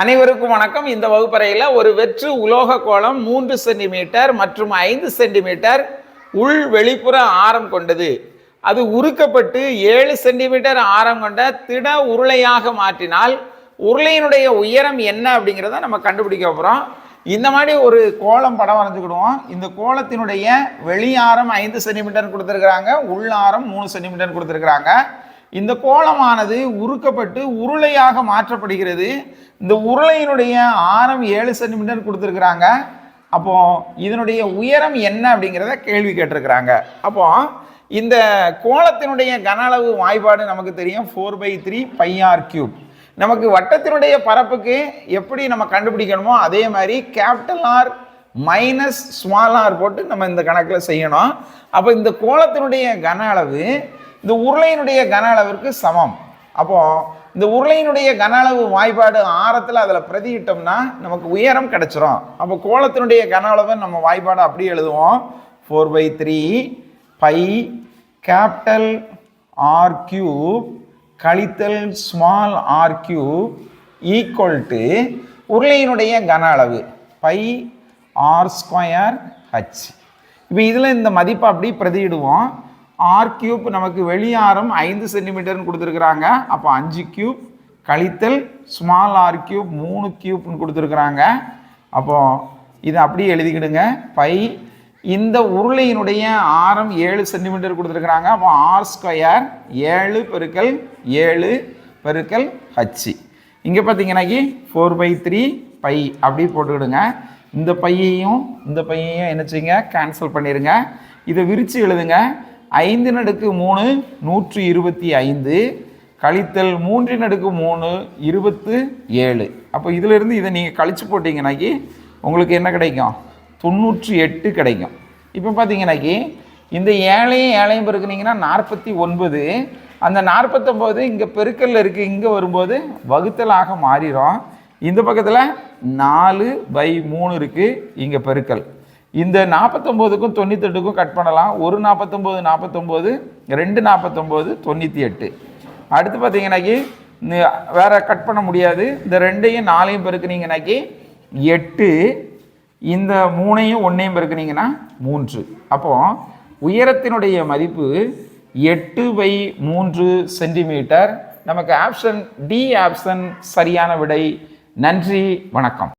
அனைவருக்கும் வணக்கம். இந்த வகுப்பறையில் ஒரு வெற்று உலோக கோளம் மூன்று சென்டிமீட்டர் மற்றும் ஐந்து சென்டிமீட்டர் உள் வெளிப்புற ஆரம் கொண்டது. அது உருக்கப்பட்டு ஏழு சென்டிமீட்டர் ஆரம் கொண்ட திட உருளையாக மாற்றினால் உருளையினுடைய உயரம் என்ன அப்படிங்கிறத நம்ம கண்டுபிடிக்க போகிறோம் இந்த மாதிரி ஒரு கோலம் படம் வரைஞ்சுக்கிடுவோம். இந்த கோலத்தினுடைய ஆரம் ஐந்து சென்டிமீட்டர் கொடுத்துருக்குறாங்க உள் ஆரம் மூணு சென்டிமீட்டர் கொடுத்துருக்குறாங்க. இந்த கோலமானது உருக்கப்பட்டு உருளையாக மாற்றப்படுகிறது. இந்த உருளையினுடைய ஆரம் ஏழு சென்டிமீட்டர் கொடுத்துருக்குறாங்க. அப்போ இதனுடைய உயரம் என்ன அப்படிங்கிறத கேள்வி கேட்டிருக்கிறாங்க. அப்போ இந்த கோலத்தினுடைய கன அளவு வாய்ப்பாடு நமக்கு தெரியும். Four pi three pi r cube நமக்கு வட்டத்தினுடைய பரப்புக்கு எப்படி நம்ம கண்டுபிடிக்கணுமோ அதே மாதிரி capital R minus small R போட்டு நம்ம இந்த கணக்கில் செய்யணும். அப்போ இந்த கோலத்தினுடைய கன அளவு இந்த உருளையினுடைய கன அளவிற்கு சமம். அப்போ இந்த உருளையினுடைய கன அளவு வாய்ப்பாடு ஆரத்தில் அதில் பிரதியிட்டோம்னா நமக்கு உயரம் கிடச்சிரும். அப்போ கோலத்தினுடைய கன அளவை நம்ம வாய்ப்பாடு அப்படியே எழுதுவோம். Four pi three pi capital R cube கழித்தல் small R cube equal to உருளையினுடைய கன அளவு பை ஆர் ஸ்கொயர் ஹச் இப்போ இதில் இந்த மதிப்பை அப்படி பிரதியிடுவோம். ஆர் கியூப் நமக்கு வெளியாரம் ஐந்து சென்டிமீட்டர்னு கொடுத்துருக்குறாங்க. அப்போ அஞ்சு கியூப் கழித்தல் ஸ்மால் ஆர் கியூப் மூணு கியூப்னு கொடுத்துருக்குறாங்க. அப்போ இதை அப்படியே எழுதிக்கிடுங்க. பை இந்த உருளையினுடைய ஆரம் ஏழு சென்டிமீட்டர் கொடுத்துருக்குறாங்க. அப்போ ஆர் ஸ்கொயர் ஏழு பெருக்கல் ஏழு பெருக்கல் ஹச்சு இங்கே பார்த்தீங்கன்னாக்கி ஃபோர் பை த்ரீ பை அப்படி போட்டுக்கிடுங்க. இந்த பையையும் இந்த பையையும் என்ன செய்யுங்க? கேன்சல் பண்ணிடுங்க இதை விரித்து எழுதுங்க. ஐந்து நடுக்கு மூணு நூற்றி இருபத்தி ஐந்து. கழித்தல் மூன்றின் அடுக்கு மூணு இருபத்து ஏழு. அப்போ இதிலிருந்து இதை நீங்கள் கழித்து போட்டிங்கனாக்கி உங்களுக்கு என்ன கிடைக்கும்? தொண்ணூற்றி எட்டு கிடைக்கும். இப்போ பார்த்தீங்கன்னாக்கி இந்த ஏழையும் ஏழையும் பெருக்குனீங்கன்னா நாற்பத்தி ஒன்பது. அந்த நாற்பத்தொம்போது இங்கே பெருக்கல்ல இருக்குது இங்கே வரும்போது வகுத்தலாக மாறிடும் இந்த பக்கத்தில் நாலு பை மூணு இருக்குது இங்கே பெருக்கல். இந்த நாற்பத்தொம்போதுக்கும் தொண்ணூத்தெட்டுக்கும் கட் பண்ணலாம். ஒரு நாற்பத்தொம்போது நாற்பத்தொம்போது ரெண்டு நாற்பத்தொம்போது தொண்ணூற்றி எட்டு அடுத்து பார்த்தீங்கன்னாக்கி இந்த கட் பண்ண முடியாது. இந்த ரெண்டையும் நாலையும் பெருக்குனீங்கன்னாக்கி எட்டு. இந்த மூணையும் ஒன்றையும் பெருக்குனீங்கன்னா மூன்று. அப்போ உயரத்தினுடைய மதிப்பு எட்டு பை மூன்று சென்டிமீட்டர். நமக்கு ஆப்ஷன் டி ஆப்ஷன் சரியான விடை. நன்றி வணக்கம்.